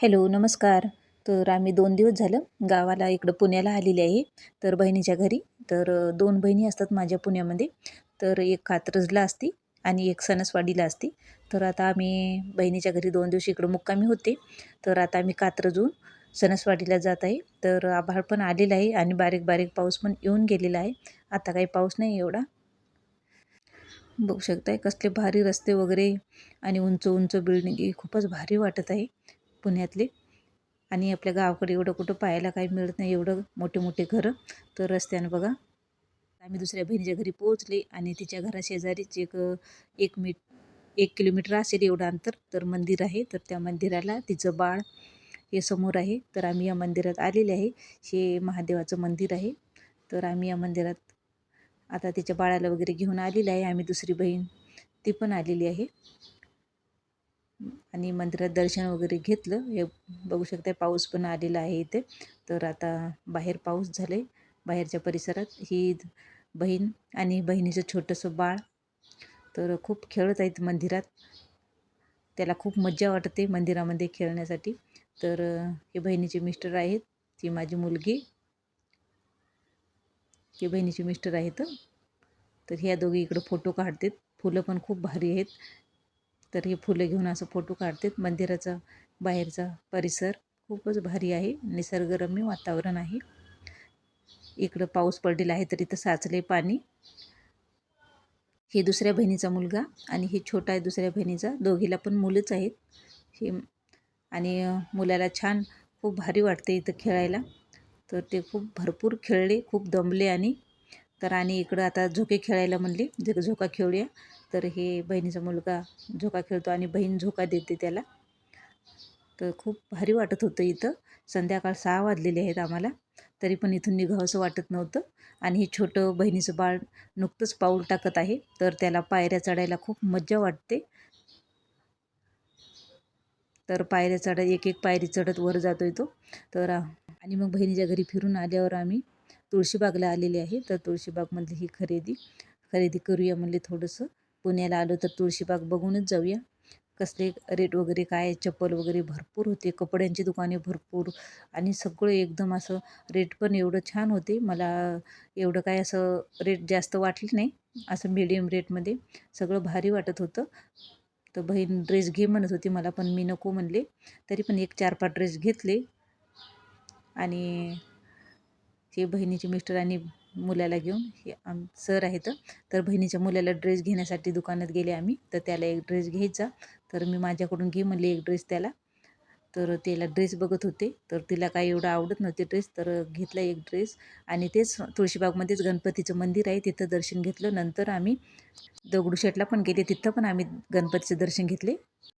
Hello नमस्कार. तर आम्ही दोन दिवस झालं गावाला इकडं पुण्याला आलेले आहे. तर बहिणीच्या घरी. तर दोन बहिणी असतात माझ्या पुण्यामध्ये. तर एक कात्रजला असती आणि एक सणसवाडीला असती. तर आता आम्ही बहिणीच्या घरी दोन दिवस इकडं मुक्कामी होते. तर आता आम्ही कात्रजून सणसवाडीला जात आहे. तर आभाळ पण आलेलं आहे आणि बारीक बारीक पाऊस पण येऊन गेलेला आहे. आता काही पाऊस नाही एवढा. बघू शकताय कसले भारी रस्ते वगैरे आणि उंच उंच बिल्डिंग खूपच भारी वाटत आहे. पुण्यातले. आणि आपल्या गावाकडे एवढं कुठं पाहायला काही मिळत नाही एवढं मोठे मोठे घरं. तर रस्त्यानं बघा. आम्ही दुसऱ्या बहिणीच्या घरी पोहोचले आणि तिच्या घराशेजारीच एक एक मीट एक किलोमीटर असेल एवढं अंतर. तर मंदिर आहे. तर त्या मंदिराला तिचं बाळ हे समोर आहे. तर आम्ही या मंदिरात आलेले आहे. हे महादेवाचं मंदिर आहे. तर आम्ही या मंदिरात आता तिच्या बाळाला वगैरे घेऊन आलेले आहे. आम्ही दुसरी बहीण ती पण आलेली आहे. आणि मंदिरात दर्शन वगैरे घेतलं. हे बघू शकता पाऊस पण आलेला आहे इथे. तर आता बाहेर पाऊस झाले बाहेरच्या परिसरात. ही बहीण आणि बहिणीचं छोटंसं बाळ. तर खूप खेळत आहेत मंदिरात. त्याला खूप मज्जा वाटते मंदिरामध्ये खेळण्यासाठी. तर हे बहिणीचे मिस्टर आहेत. ती माझी मुलगी. हे बहिणीचे मिस्टर आहेत. तर ह्या दोघी इकडं फोटो काढतात. फुलं पण खूप भारी आहेत. तर हे फुलं घेऊन असं फोटो काढतात. मंदिराचा बाहेरचा परिसर खूपच भारी आहे. निसर्गरम्य वातावरण आहे. इकडं पाऊस पडलेला आहे तर इथं साचले पाणी. हे दुसऱ्या बहिणीचा मुलगा आणि हे छोटा आहे दुसऱ्या बहिणीचा. दोघीला पण मुलंच आहेत. हे आणि मुलाला छान खूप भारी वाटते इथं खेळायला. तर ते खूप भरपूर खेळले खूप दमले आणि तर आणि इकडं आता झोके खेळायला म्हणले. जर झोका खेळूया. तर हे बहिणीचा मुलगा झोका खेळतो आणि बहीण झोका देते त्याला. तर खूप भारी वाटत होतं इथं. संध्याकाळ सहा वाजलेले आहेत आम्हाला. तरी पण इथून निघावंसं वाटत नव्हतं. आणि हे छोटं बहिणीचं बाळ नुकतंच पाऊल टाकत आहे. तर त्याला पायऱ्या चढायला खूप मज्जा वाटते. तर पायऱ्या चढत एक एक पायरी चढत वर जातोय तो. तर आणि मग बहिणीच्या घरी फिरून आल्यावर आम्ही तुळशीबागला आलेले आहे. तर तुळशीबागमधली ही खरेदी खरेदी करूया म्हणले थोडंसं. पुण्याला आलो तर तुळशीबाग बघूनच जाऊया. कसले रेट वगैरे काय चप्पल वगैरे भरपूर होते कपड्यांची दुकाने भरपूर आणि सगळं एकदम असं रेट पण एवढं छान होते. मला एवढं काय असं रेट जास्त वाटले नाही असं मीडियम रेटमध्ये सगळं भारी वाटत होतं. तर बहीण ड्रेस घे म्हणत होती मला पण मी नको म्हणले. तरी पण एक चार पाच ड्रेस घेतले. आणि हे बहिणीचे मिस्टर आणि मुलाला घेऊन हे आम सर आहेत. तर बहिणीच्या मुलाला ड्रेस घेण्यासाठी दुकानात गेले आम्ही. तर त्याला एक ड्रेस घ्यायचा. तर मी माझ्याकडून घे म्हणले एक ड्रेस त्याला. तर त्याला ड्रेस बघत होते. तर तिला काही एवढं आवडत नव्हते ड्रेस. तर घेतला एक ड्रेस. आणि तेच तुळशीबागमध्येच गणपतीचं मंदिर आहे. तिथं दर्शन घेतलं. नंतर आम्ही दगडूशेठला पण गेले. तिथं पण आम्ही गणपतीचं दर्शन घेतले.